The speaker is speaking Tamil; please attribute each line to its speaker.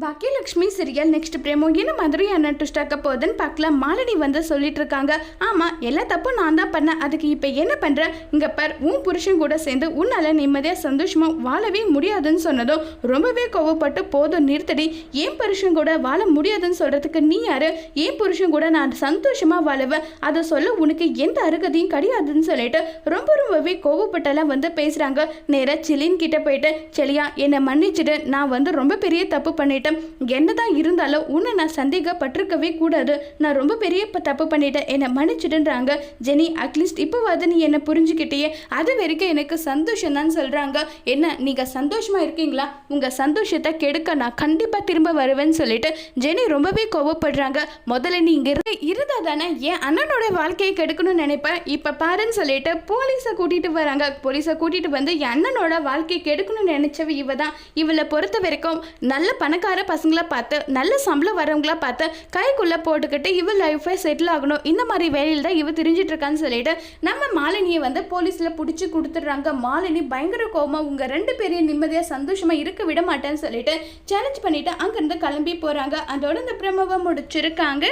Speaker 1: பாக்கியலக்ஷ்மி சீரியல் நெக்ஸ்ட் பிரேமோ என்ன மாதிரியான ட்விஸ்ட் ஆக்க போகுதுன்னு பார்க்கலாம். மாலினி வந்து சொல்லிட்டு இருக்காங்க. ஆமாம் எல்லா தப்பும் நான் தான் பண்ணேன். அதுக்கு இப்போ என்ன பண்ணுறேன் இங்கே பார் உன் புருஷன் கூட சேர்ந்து உன்னால் நிம்மதியாக சந்தோஷமாக வாழவே முடியாதுன்னு சொன்னதும் ரொம்பவே கோவப்பட்டு போதும் நிறுத்தடி. ஏன் புருஷன் கூட வாழ முடியாதுன்னு சொல்கிறதுக்கு நீ யாரு? ஏன் புருஷன் கூட நான் சந்தோஷமாக வாழுவேன் அதை சொல்ல உனக்கு எந்த அருகதையும் கிடையாதுன்னு சொல்லிட்டு ரொம்ப ரொம்பவே கோவப்பட்டெல்லாம் வந்து பேசுகிறாங்க நேராக செலின் கிட்ட போயிட்டு செலியா என்னை மன்னிச்சுட்டு நான் வந்து ரொம்ப பெரிய தப்பு பண்ணிட்டேன். என்னதான் இருந்தாலும் உன்னை நான் சந்தேகப்பட்டிருக்கவே கூடாது. நான் ரொம்ப பெரிய தப்பு பண்ணிட்டேன். என்னை மன்னிச்சிடுன்றாங்க. ஜெனி அட்லீஸ்ட் இப்போவாது நீ என்னை புரிஞ்சுக்கிட்டேயே. அது வரைக்கும் எனக்கு சந்தோஷம் தான் சொல்கிறாங்க என்ன நீங்கள் சந்தோஷமாக இருக்கீங்களா? உங்கள் சந்தோஷத்தை கெடுக்க நான் கண்டிப்பாக திரும்ப வருவேன்னு சொல்லிட்டு ஜெனி ரொம்பவே கோவப்படுறாங்க. முதல்ல நீ இங்கே இருந்து இருந்தா தானே என் அண்ணனோட வாழ்க்கையை கெடுக்கணும்னு நினைப்பேன். இப்போ பாருன்னு சொல்லிட்டு போலீஸை கூட்டிகிட்டு வராங்க. போலீஸை கூட்டிகிட்டு வந்து என் அண்ணனோட வாழ்க்கையை கெடுக்கணும்னு நினச்சவ இவ தான் இவளை பொறுத்த வரைக்கும் நல்ல பணக்கார பசங்களை பார்த்து நல்ல சம்பளம் வரவங்களா பார்த்து கைக்குள்ளே போட்டுக்கிட்டு இவ லைஃபை செட்டில் ஆகணும். இந்த மாதிரி வேலையில் தான் இவ தெரிஞ்சிட்டு இருக்கான்னு சொல்லிட்டு நம்ம மாலினியை வந்து போலீஸில் பிடிச்சி கொடுத்துட்றாங்க. மாலினி பயங்கர கோபமாக உங்கள் ரெண்டு பேரையும் நிம்மதியாக சந்தோஷமாக இருக்க விட மாட்டேன்னு சொல்லிட்டு சேலஞ்ச் பண்ணிட்டு அங்கேருந்து கிளம்பி போகிறாங்க அதோட இந்த பிரமவை முடிச்சிருக்காங்க.